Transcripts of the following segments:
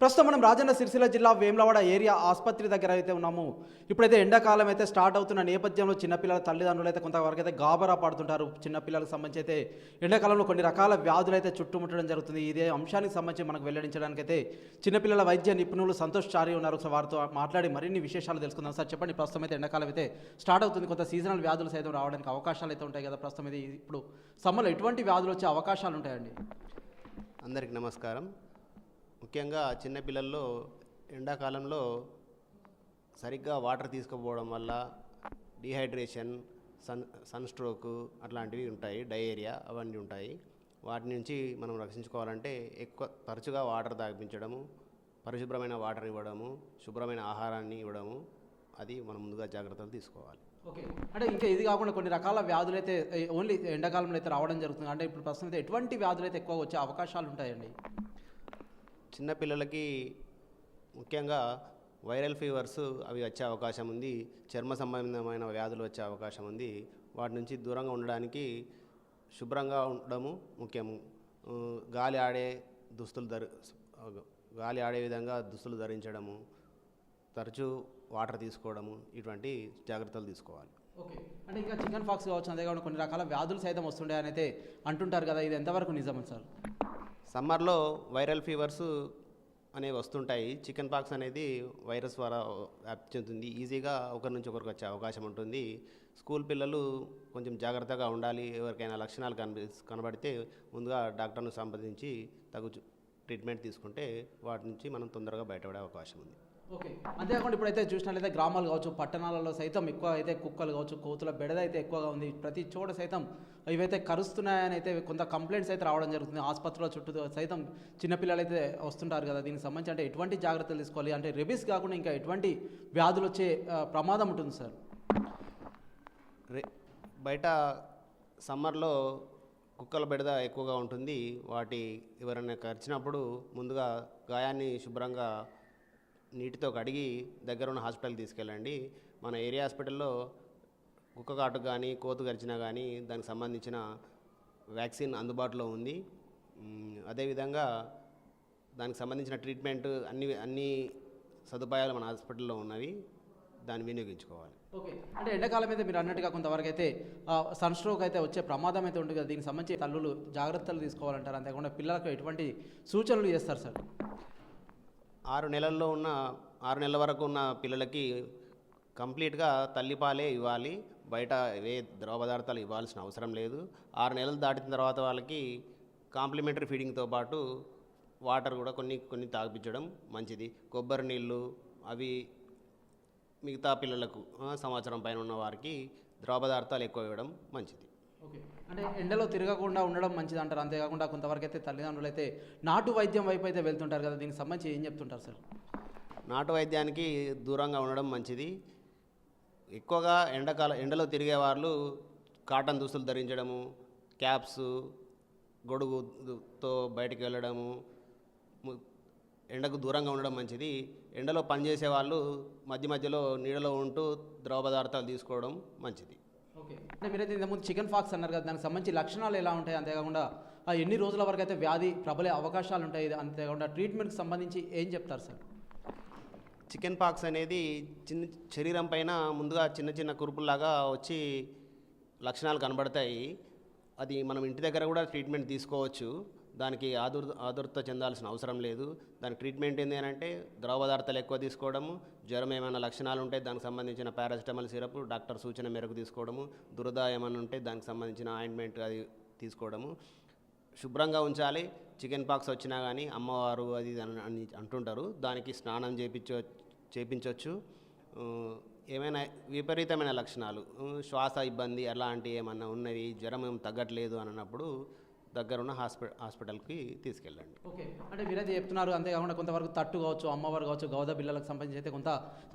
ప్రస్తుతం మనం రాజన్న సిరిసిల్ల జిల్లా వేములవాడ ఏరియా ఆసుపత్రి దగ్గర అయితే ఉన్నాము. ఇప్పుడైతే ఎండాకాలం అయితే స్టార్ట్ అవుతున్న నేపథ్యంలో చిన్నపిల్లల తల్లిదండ్రులు అయితే కొంతవరకు అయితే గాబరా పడుతుంటారు. చిన్నపిల్లలకు సంబంధించి అయితే ఎండాకాలంలో కొన్ని రకాల వ్యాధులు అయితే చుట్టుముట్టడం జరుగుతుంది. ఇదే అంశానికి సంబంధించి మనకు వెల్లడించడానికి అయితే చిన్నపిల్లల వైద్య నిపుణులు సంతోష్ చారి ఉన్నారు. సార్ వారితో మాట్లాడి మరిన్ని విశేషాలు తెలుసుకుందాం. సార్ చెప్పండి. ప్రస్తుతం అయితే ఎండాకాలం అయితే స్టార్ట్ అవుతుంది. కొంత సీజనల్ వ్యాధులు సైతం రావడానికి అవకాశాలు అయితే ఉంటాయి కదా ప్రస్తుతం ఇది. ఇప్పుడు సమ్మర్లో ఎటువంటి వ్యాధులు వచ్చే అవకాశాలు ఉంటాయండి? అందరికి నమస్కారం. ముఖ్యంగా చిన్నపిల్లల్లో ఎండాకాలంలో సరిగ్గా వాటర్ తీసుకుపోవడం వల్ల డిహైడ్రేషన్ సన్ సన్ స్ట్రోక్ అట్లాంటివి ఉంటాయి డయేరియా అవన్నీ ఉంటాయి. వాటి నుంచి మనం రక్షించుకోవాలంటే ఎక్కువ తరచుగా వాటర్ తాగిపించడము పరిశుభ్రమైన వాటర్ ఇవ్వడము శుభ్రమైన ఆహారాన్ని ఇవ్వడము అది మనం ముందుగా జాగ్రత్తలు తీసుకోవాలి. ఓకే. అంటే ఇంకా ఇది కాకుండా కొన్ని రకాల వ్యాధులు అయితే ఓన్లీ ఎండాకాలంలో అయితే రావడం జరుగుతుంది. అంటే ఇప్పుడు ప్రస్తుతం అయితే ఎటువంటి వ్యాధులు అయితే ఎక్కువ వచ్చే అవకాశాలు ఉంటాయండి? చిన్నపిల్లలకి ముఖ్యంగా వైరల్ ఫీవర్స్ అవి వచ్చే అవకాశం ఉంది చర్మ సంబంధమైన వ్యాధులు వచ్చే అవకాశం ఉంది. వాటి నుంచి దూరంగా ఉండడానికి శుభ్రంగా ఉండడము ముఖ్యము గాలి ఆడే దుస్తులు ధరి గాలి ఆడే విధంగా దుస్తులు ధరించడము తరచూ వాటర్ తీసుకోవడము ఇటువంటి జాగ్రత్తలు తీసుకోవాలి. ఓకే. అంటే ఇంకా చికెన్ ఫాక్స్ కావచ్చు అంతేకాకుండా కొన్ని రకాల వ్యాధులు సైతం వస్తుండే అని అయితే అంటుంటారు కదా ఇది ఎంతవరకు నిజం సార్? సమ్మర్లో వైరల్ ఫీవర్స్ అనేవి వస్తుంటాయి. చికెన్ పాక్స్ అనేది వైరస్ ద్వారా వ్యాప్తి చెందుతుంది. ఈజీగా ఒకరి నుంచి ఒకరికి వచ్చే అవకాశం ఉంటుంది. స్కూల్ పిల్లలు కొంచెం జాగ్రత్తగా ఉండాలి. ఎవరికైనా లక్షణాలు కనిపి కనబడితే ముందుగా డాక్టర్ను సంప్రదించి తగు ట్రీట్మెంట్ తీసుకుంటే వాటి నుంచి మనం తొందరగా బయటపడే అవకాశం ఉంది. ఓకే. అంతేకాకుండా ఇప్పుడైతే చూసినట్లయితే గ్రామాలు కావచ్చు పట్టణాలలో సైతం ఎక్కువ అయితే కుక్కలు కావచ్చు కోతుల బెడద అయితే ఎక్కువగా ఉంది. ప్రతి చోట సైతం ఇవైతే కరుస్తున్నాయని అయితే కొంత కంప్లైంట్స్ అయితే రావడం జరుగుతుంది. ఆసుపత్రుల చుట్టూ సైతం చిన్నపిల్లలు అయితే వస్తుంటారు కదా. దీనికి సంబంధించి అంటే ఎటువంటి జాగ్రత్తలు తీసుకోవాలి? అంటే రెబీస్ కాకుండా ఇంకా ఎటువంటి వ్యాధులు వచ్చే ప్రమాదం ఉంటుంది సార్? రే బయట సమ్మర్లో కుక్కల బెడద ఎక్కువగా ఉంటుంది. వాటి ఎవరైనా కరిచినప్పుడు ముందుగా గాయాన్ని శుభ్రంగా నీటితో కడిగి దగ్గర ఉన్న హాస్పిటల్కి తీసుకెళ్ళండి. మన ఏరియా హాస్పిటల్లో కుక్క కాటు కానీ కోతు గరిచినా కానీ దానికి సంబంధించిన వ్యాక్సిన్ అందుబాటులో ఉంది. అదేవిధంగా దానికి సంబంధించిన ట్రీట్మెంట్ అన్ని అన్ని సదుపాయాలు మన హాస్పిటల్లో ఉన్నవి దాన్ని వినియోగించుకోవాలి. ఓకే. అంటే ఎండాకాలం అయితే మీరు అన్నట్టుగా కొంతవరకు అయితే సన్ స్ట్రోక్ అయితే వచ్చే ప్రమాదం అయితే ఉంటుంది కదా దీనికి సంబంధించి తల్లులు జాగ్రత్తలు తీసుకోవాలంటారు? అంతేకాకుండా పిల్లలకు ఎటువంటి సూచనలు చేస్తారు సార్? ఆరు నెలల్లో ఉన్న ఆరు నెలల వరకు ఉన్న పిల్లలకి కంప్లీట్గా తల్లిపాలే ఇవ్వాలి. బయట ఏ ద్రవ పదార్థాలు ఇవ్వాల్సిన అవసరం లేదు. ఆరు నెలలు దాటిన తర్వాత వాళ్ళకి కాంప్లిమెంటరీ ఫీడింగ్తో పాటు వాటర్ కూడా కొన్ని కొన్ని తాగిపించడం మంచిది. కొబ్బరి నీళ్ళు అవి మిగతా పిల్లలకు సంవత్సరం పైన ఉన్న వారికి ద్రవ పదార్థాలు ఎక్కువ ఇవ్వడం మంచిది. ఓకే. అంటే ఎండలో తిరగకుండా ఉండడం మంచిది అంటారు. అంతేకాకుండా కొంతవరకు అయితే తల్లిదండ్రులు అయితే నాటు వైద్యం వైపు అయితే వెళ్తుంటారు కదా దీనికి సంబంధించి ఏం చెప్తుంటారు సార్? నాటు వైద్యానికి దూరంగా ఉండడం మంచిది. ఎక్కువగా ఎండాకాలం ఎండలో తిరిగే వాళ్ళు కాటన్ దుస్తులు ధరించడము క్యాప్స్ గొడుగుతో బయటికి వెళ్ళడము ఎండకు దూరంగా ఉండడం మంచిది. ఎండలో పనిచేసే వాళ్ళు మధ్య మధ్యలో నీడలో ఉంటూ ద్రవ పదార్థాలు తీసుకోవడం మంచిది. ఓకే. అంటే మీరైతే ఇంతకుముందు చికెన్ ఫాక్స్ అన్నారు కదా దానికి సంబంధించి లక్షణాలు ఎలా ఉంటాయి అంతేకాకుండా ఎన్ని రోజుల వరకు అయితే వ్యాధి ప్రబలే అవకాశాలు ఉంటాయి అంతేకాకుండా ట్రీట్మెంట్కి సంబంధించి ఏం చెప్తారు సార్? చికెన్ పాక్స్ అనేది చిన్న శరీరం పైన ముందుగా చిన్న చిన్న కురుపుల్లాగా వచ్చి లక్షణాలు కనబడతాయి. అది మనం ఇంటి దగ్గర కూడా ట్రీట్మెంట్ తీసుకోవచ్చు. దానికి ఆదుర్ ఆదుర్త చెందాల్సిన అవసరం లేదు. దానికి ట్రీట్మెంట్ ఏంటి అంటే ద్రవ పదార్థాలు ఎక్కువ తీసుకోవడము జ్వరం ఏమైనా లక్షణాలు ఉంటే దానికి సంబంధించిన పారాసిటమాల్ సిరప్ డాక్టర్ సూచన మేరకు తీసుకోవడము దురద ఏమైనా ఉంటే దానికి సంబంధించిన ఆయింట్మెంట్ అది తీసుకోవడము. శుభ్రంగా ఉంచాలి చికెన్ పాక్స్ వచ్చినా కానీ అమ్మవారు అది అని అంటుంటారు. దానికి స్నానం చేపించ చేపించవచ్చు ఏమైనా విపరీతమైన లక్షణాలు. శ్వాస ఇబ్బంది అలాంటివి ఏమన్నా ఉన్నవి జ్వరం ఏం తగ్గట్లేదు అని అన్నప్పుడు దగ్గరున్న హాస్పిటల్ హాస్పిటల్కి తీసుకెళ్ళండి. ఓకే. అంటే మీరైతే చెప్తున్నారు అంతేకాకుండా కొంతవరకు తట్టు కావచ్చు అమ్మవారు కావచ్చు గౌద పిల్లలకు సంబంధించి అయితే కొంత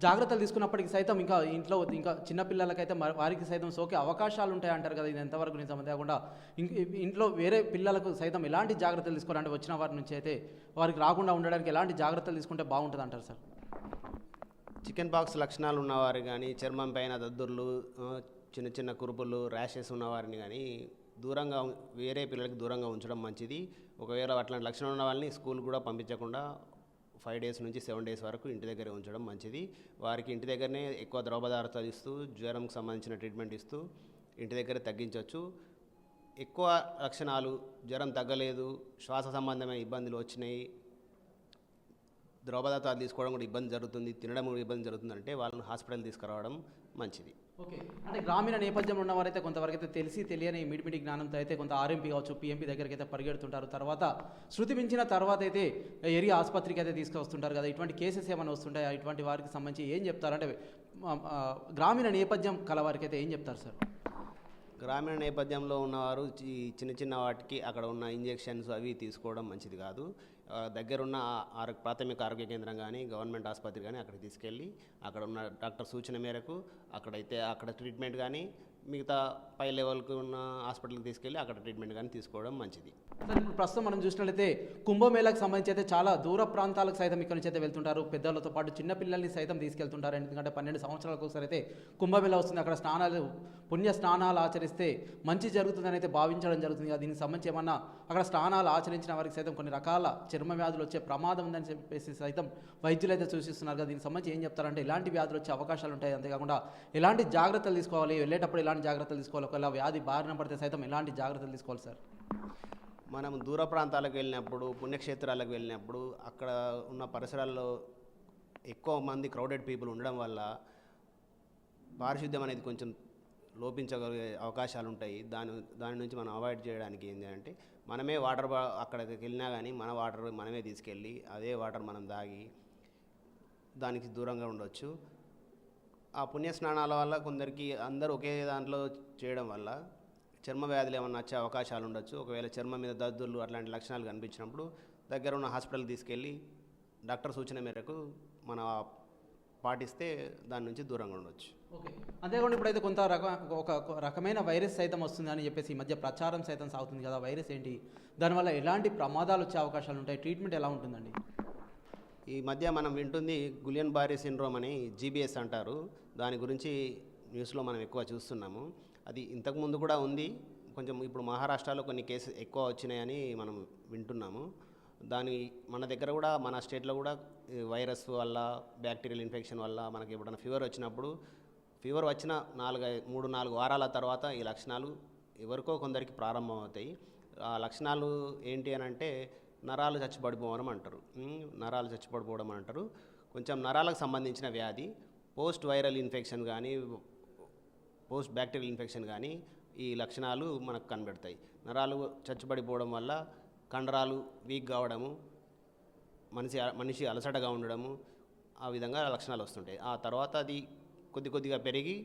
జాగ్రత్తలు తీసుకున్నప్పటికీ సైతం ఇంకా ఇంట్లో ఇంకా చిన్న పిల్లలకైతే వారికి సైతం సోకే అవకాశాలు ఉంటాయి అంటారు కదా ఇది ఎంతవరకు నిజం? అంతేకాకుండా ఇంక ఇంట్లో వేరే పిల్లలకు సైతం ఎలాంటి జాగ్రత్తలు తీసుకోవాలంటే వచ్చిన వారి నుంచి అయితే వారికి రాకుండా ఉండడానికి ఎలాంటి జాగ్రత్తలు తీసుకుంటే బాగుంటుంది అంటారు సార్? చికెన్ పాక్స్ లక్షణాలు ఉన్నవారు కానీ చర్మం పైన దద్దుర్లు చిన్న చిన్న కురుపులు ర్యాషెస్ ఉన్న వారిని కానీ దూరంగా వేరే పిల్లలకి దూరంగా ఉంచడం మంచిది. ఒకవేళ అట్లాంటి లక్షణాలు ఉన్న వాళ్ళని స్కూల్ కూడా పంపించకుండా ఫైవ్ డేస్ నుంచి సెవెన్ డేస్ వరకు ఇంటి దగ్గరే ఉంచడం మంచిది. వారికి ఇంటి దగ్గరనే ఎక్కువ ద్రవపదార్థాలు ఇస్తూ జ్వరంకి సంబంధించిన ట్రీట్మెంట్ ఇస్తూ ఇంటి దగ్గర తగ్గించవచ్చు ఎక్కువ లక్షణాలు జ్వరం తగ్గలేదు శ్వాస సంబంధమైన ఇబ్బందులు వచ్చినాయి ద్రవపదార్థాలు తీసుకోవడం కూడా ఇబ్బంది జరుగుతుంది తినడం కూడా ఇబ్బంది జరుగుతుంది అంటే వాళ్ళని హాస్పిటల్ తీసుకురావడం మంచిది. ఓకే. అంటే గ్రామీణ నేపథ్యంలో ఉన్నవారైతే కొంతవరకు అయితే తెలిసి తెలియని మిడిమిడి జ్ఞానంతో అయితే కొంత ఆర్ఎంపీ కావచ్చు పిఎంపీ దగ్గరికి అయితే పరిగెడుతుంటారు. తర్వాత శృతి మించిన తర్వాత అయితే ఎరి ఆసుపత్రికి అయితే తీసుకొస్తుంటారు కదా. ఇటువంటి కేసెస్ ఏమైనా వస్తుంటాయా? ఇటువంటి వారికి సంబంధించి ఏం చెప్తారంటే గ్రామీణ నేపథ్యం కల వారికి అయితే ఏం చెప్తారు సార్? గ్రామీణ నేపథ్యంలో ఉన్నవారు ఈ చిన్న చిన్న వాటికి అక్కడ ఉన్న ఇంజెక్షన్స్ అవి తీసుకోవడం మంచిది కాదు. దగ్గరున్న ఆరో ప్రాథమిక ఆరోగ్య కేంద్రం కానీ గవర్నమెంట్ ఆసుపత్రి కానీ అక్కడికి తీసుకెళ్ళి అక్కడ ఉన్న డాక్టర్ సూచన మేరకు అక్కడైతే అక్కడ ట్రీట్మెంట్ కానీ మిగతా పై లెవెల్కి ఉన్న హాస్పిటల్కి తీసుకెళ్ళి అక్కడ ట్రీట్మెంట్ కానీ తీసుకోవడం మంచిది. సార్ ఇప్పుడు ప్రస్తుతం మనం చూసినట్లయితే కుంభమేళకు సంబంధించి అయితే చాలా దూర ప్రాంతాలకు సైతం ఇక్కడ నుంచి అయితే వెళ్తుంటారు. పెద్దలతో పాటు చిన్నపిల్లల్ని సైతం తీసుకెళ్తుంటారు. ఎందుకంటే పన్నెండు సంవత్సరాలకు ఒకసారి అయితే కుంభమేళ వస్తుంది. అక్కడ స్నానాలు పుణ్య స్నానాలు ఆచరిస్తే మంచి జరుగుతుందని అయితే భావించడం జరుగుతుంది. కదా దీనికి సంబంధించి ఏమన్నా అక్కడ స్నానాలు ఆచరించిన వారికి సైతం కొన్ని రకాల చర్మ వ్యాధులు వచ్చే ప్రమాదం ఉందని చెప్పేసి సైతం వైద్యులు అయితే సూచిస్తున్నారు. కదా దీనికి సంబంధించి ఏం చెప్తారంటే ఇలాంటి వ్యాధులు వచ్చే అవకాశాలు ఉంటాయి. అంతేకాకుండా ఎలాంటి జాగ్రత్తలు తీసుకోవాలి? వెళ్ళేటప్పుడు ఇలాంటి ఎలాంటి జాగ్రత్తలు తీసుకోవాలి? ఒకవేళ వ్యాధి బారిన పడితే సైతం ఎలాంటి జాగ్రత్తలు తీసుకోవాలి సార్? మనం దూర ప్రాంతాలకు వెళ్ళినప్పుడు పుణ్యక్షేత్రాలకు వెళ్ళినప్పుడు అక్కడ ఉన్న పరిసరాల్లో ఎక్కువ మంది క్రౌడెడ్ పీపుల్ ఉండడం వల్ల పారిశుద్ధ్యం అనేది కొంచెం లోపించగలిగే అవకాశాలు ఉంటాయి. దాని దాని నుంచి మనం అవాయిడ్ చేయడానికి ఏంటి అంటే మనమే వాటర్ బా అక్కడికి వెళ్ళినా కానీ మన వాటర్ మనమే తీసుకెళ్ళి అదే వాటర్ మనం తాగి దానికి దూరంగా ఉండొచ్చు. ఆ పుణ్య స్నానాల వల్ల కొందరికి అందరూ ఒకే దాంట్లో చేయడం వల్ల చర్మ వ్యాధులు ఏమన్నా వచ్చే అవకాశాలు ఉండొచ్చు. ఒకవేళ చర్మం మీద దద్దుర్లు అట్లాంటి లక్షణాలు కనిపించినప్పుడు దగ్గర ఉన్న హాస్పిటల్ తీసుకెళ్ళి డాక్టర్ సూచన మేరకు మన పాటిస్తే దాని నుంచి దూరంగా ఉండొచ్చు. ఓకే. అంతేకాకుండా ఇప్పుడైతే కొంత రకం ఒక ఒక రకమైన వైరస్ సైతం వస్తుంది అని చెప్పేసి ఈ మధ్య ప్రచారం సైతం సాగుతుంది కదా వైరస్ ఏంటి? దానివల్ల ఎలాంటి ప్రమాదాలు వచ్చే అవకాశాలు ఉంటాయి? ట్రీట్మెంట్ ఎలా ఉంటుందండి? ఈ మధ్య మనం వింటుంది గులియన్ బారీ సిండ్రోమ్ అని జీబీఎస్ అంటారు. దాని గురించి న్యూస్లో మనం ఎక్కువ చూస్తున్నాము. అది ఇంతకుముందు కూడా ఉంది. కొంచెం ఇప్పుడు మహారాష్ట్రలో కొన్ని కేసెస్ ఎక్కువ వచ్చినాయని మనం వింటున్నాము. దాని మన దగ్గర కూడా మన స్టేట్లో కూడా వైరస్ వల్ల బ్యాక్టీరియల్ ఇన్ఫెక్షన్ వల్ల మనకి ఎప్పుడైనా ఫీవర్ వచ్చినప్పుడు ఫీవర్ వచ్చిన నాలుగు మూడు నాలుగు వారాల తర్వాత ఈ లక్షణాలు ఎవరికో కొందరికి ప్రారంభమవుతాయి. ఆ లక్షణాలు ఏంటి అని అంటే నరాలు చచ్చిపడిపోవడం అంటారు. నరాలు చచ్చిపడిపోవడం అంటారు. కొంచెం నరాలకు సంబంధించిన వ్యాధి పోస్ట్ వైరల్ ఇన్ఫెక్షన్ కానీ పోస్ట్ బ్యాక్టీరియల్ ఇన్ఫెక్షన్ కానీ ఈ లక్షణాలు మనకు కనబెడతాయి. నరాలు చచ్చిపడిపోవడం వల్ల కండరాలు వీక్ కావడము మనిషి మనిషి అలసటగా ఉండడము ఆ విధంగా లక్షణాలు వస్తుంటాయి. ఆ తర్వాత అది కొద్ది కొద్దిగా పెరిగి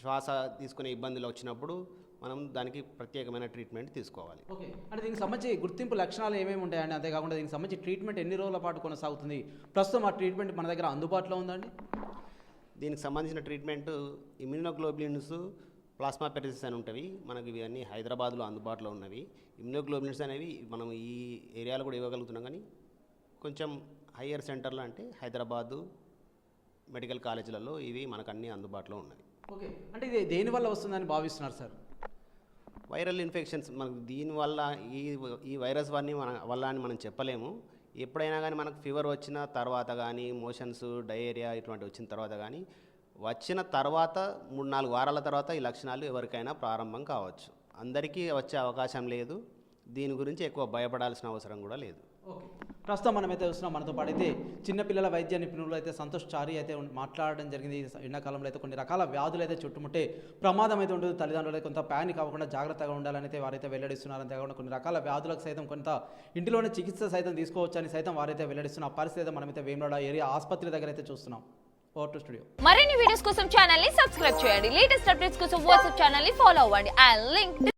శ్వాస తీసుకునే ఇబ్బందులు వచ్చినప్పుడు మనం దానికి ప్రత్యేకమైన ట్రీట్మెంట్ తీసుకోవాలి. ఓకే అంటే దీనికి సంబంధించి గుర్తింపు లక్షణాలు ఏమేమి ఉంటాయండి? అంతేకాకుండా దీనికి సంబంధించి ట్రీట్మెంట్ ఎన్ని రోజుల పాటు కొనసాగుతుంది? ప్రస్తుతం ఆ ట్రీట్మెంట్ మన దగ్గర అందుబాటులో ఉందండి దీనికి సంబంధించిన ట్రీట్మెంట్ ఇమ్యూనోగ్లోబులిన్స్ ప్లాస్మా పెరిసిస్ అని ఉంటవి. మనకి ఇవన్నీ హైదరాబాద్లో అందుబాటులో ఉన్నవి. ఇమ్యూనోగ్లోబులిన్స్ అనేవి మనం ఈ ఏరియాలో కూడా ఇవ్వగలుగుతున్నాం కానీ కొంచెం హయ్యర్ సెంటర్లో అంటే హైదరాబాదు మెడికల్ కాలేజీలలో ఇవి మనకు అన్నీ అందుబాటులో ఉన్నవి. ఓకే అంటే ఇది దేని వల్ల వస్తుందని భావిస్తున్నారు సార్? వైరల్ ఇన్ఫెక్షన్స్ మనకు దీనివల్ల ఈ ఈ వైరస్ వల్ల మన వల్ల అని మనం చెప్పలేము. ఎప్పుడైనా కానీ మనకు ఫీవర్ వచ్చిన తర్వాత కానీ మోషన్స్ డయేరియా ఇటువంటి వచ్చిన తర్వాత కానీ వచ్చిన తర్వాత మూడు నాలుగు వారాల తర్వాత ఈ లక్షణాలు ఎవరికైనా ప్రారంభం కావచ్చు. అందరికీ వచ్చే అవకాశం లేదు. దీని గురించి ఎక్కువ భయపడాల్సిన అవసరం కూడా లేదు. ఓకే. ప్రస్తుతం మనమైతే చూస్తున్నాం మనతో పాటు అయితే చిన్నపిల్లల వైద్య నిపుణులు అయితే సంతోష్ చారి అయితే మాట్లాడడం జరిగింది. ఎండాకాలంలో అయితే కొన్ని రకాల వ్యాధులు అయితే చుట్టుముట్టే ప్రమాదం అయితే ఉంటుంది. తల్లిదండ్రులు కొంత ప్యానిక్ అవ్వకుండా జాగ్రత్తగా ఉండాలని అయితే వారైతే వెల్లడిస్తున్నారు. అంతేకాకుండా కొన్ని రకాల వ్యాధులకు సైతం కొంత ఇంటిలోనే చికిత్స సైతం తీసుకోవచ్చని సైతం వారైతే వెల్లడిస్తున్న పరిస్థితి అయితే మనమైతే వేమలాడ ఏరియా ఆసుపత్రి దగ్గర అయితే చూస్తున్నాం. Over studio. మరిన్ని వీడియోస్ కోసం ఛానల్ని సబ్స్క్రైబ్ చేయండి. లేటెస్ట్ అప్డేట్స్ కోసం వాట్సాప్ ఛానల్ని ఫాలో అవ్వండి. And link